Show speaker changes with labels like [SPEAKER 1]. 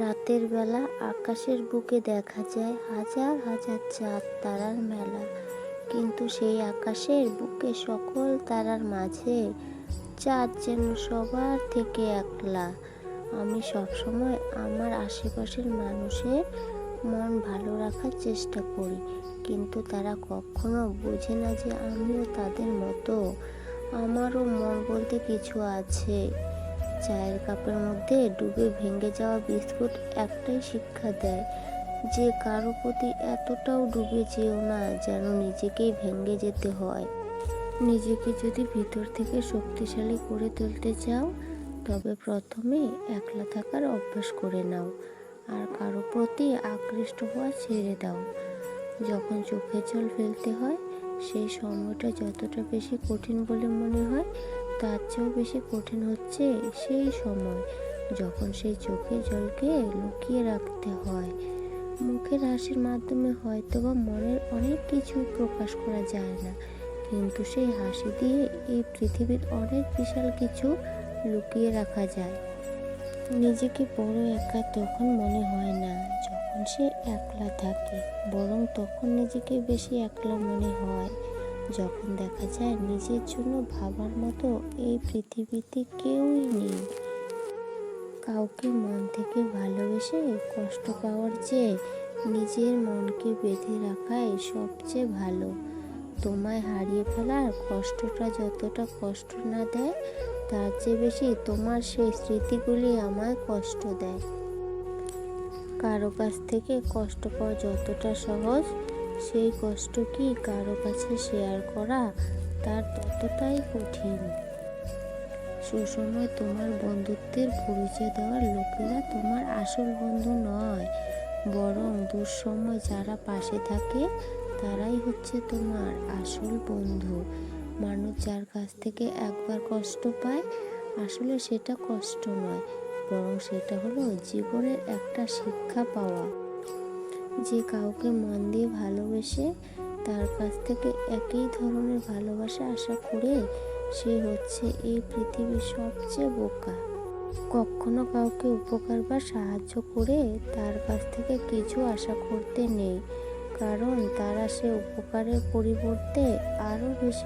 [SPEAKER 1] রাতের বেলা আকাশের বুকে দেখা যায় হাজার হাজার চাঁদ তারার মেলা। কিন্তু সেই আকাশের বুকে সকল তারার মাঝে চাঁদ যেন সবার থেকে একলা। আমি সবসময় আমার আশেপাশের মানুষের মন ভালো রাখার চেষ্টা করি, কিন্তু তারা কখনো বোঝে না যে আমিও তাদের মতো। আমারও মন বলতে কিছু আছে। চায়ের কাপের মধ্যে ডুবে ভেঙে যাওয়া বিস্কুট একটাই শিক্ষা দেয়, যে কারও প্রতি এতটাও ডুবে যেও না যেন নিজেকেই ভেঙে যেতে হয়। নিজেকে যদি ভিতর থেকে শক্তিশালী করে তুলতে চাও, তবে প্রথমে একলা থাকার অভ্যাস করে নাও, আর কারও প্রতি আকৃষ্ট হওয়া ছেড়ে দাও। যখন চোখে জল ফেলতে হয়, সেই সময়টা যতটা বেশি কঠিন বলে মনে হয় তার চেয়েও বেশি কঠিন হচ্ছে সেই সময়, যখন সেই চোখে জলকে লুকিয়ে রাখতে হয়। মুখের হাসির মাধ্যমে হয়তো বা মনের অনেক কিছু প্রকাশ করা যায় না, কিন্তু সেই হাসি দিয়ে এই পৃথিবীর অনেক বিশাল কিছু লুকিয়ে রাখা যায়। নিজেকে বড় একা তখন মনে হয় না যখন সে একলা থাকে, বরং তখন নিজেকে বেশি একলা মনে হয়। যখন দেখা যায় নিজের জন্য ভাবার মতো এই পৃথিবীতে কেউই নেই। কাউকে মন থেকে ভালোবেসে কষ্ট পাওয়ার চেয়ে নিজের মনকে বেঁধে রাখাই সবচেয়ে ভালো। তোমায় হারিয়ে ফেলার কষ্টটা যতটা কষ্ট না দেয়, তার চেয়ে বেশি তোমার সেই স্মৃতিগুলি আমায় কষ্ট দেয়। কারও কাছ থেকে কষ্ট পাওয়া যতটা সহজ সেই কষ্ট কি কারও কাছে শেয়ার করা? তার ততটাই কঠিন। সুসময় তোমার বন্ধুত্বের পরিচয় দেওয়ার লোকেরা তোমার আসল বন্ধু নয়, বরং দুঃসময় যারা পাশে থাকে, তারাই হচ্ছে তোমার আসল বন্ধু। মানুষ যার কাছ থেকে একবার কষ্ট পায়, আসলে সেটা কষ্ট নয়, বরং সেটা হলো জীবনের একটা শিক্ষা পাওয়া। যে কাউকে মন দিয়ে ভালোবেসে তার কাছ থেকে একই ধরনের ভালোবাসা আশা করে সে হচ্ছে এই পৃথিবীর সবচেয়ে বোকা। কখনো কাউকে উপকার বা সাহায্য করে তার কাছ থেকে কিছু আশা করতে নেই, কারণ তারা সে উপকারের পরিবর্তে আরও বেশি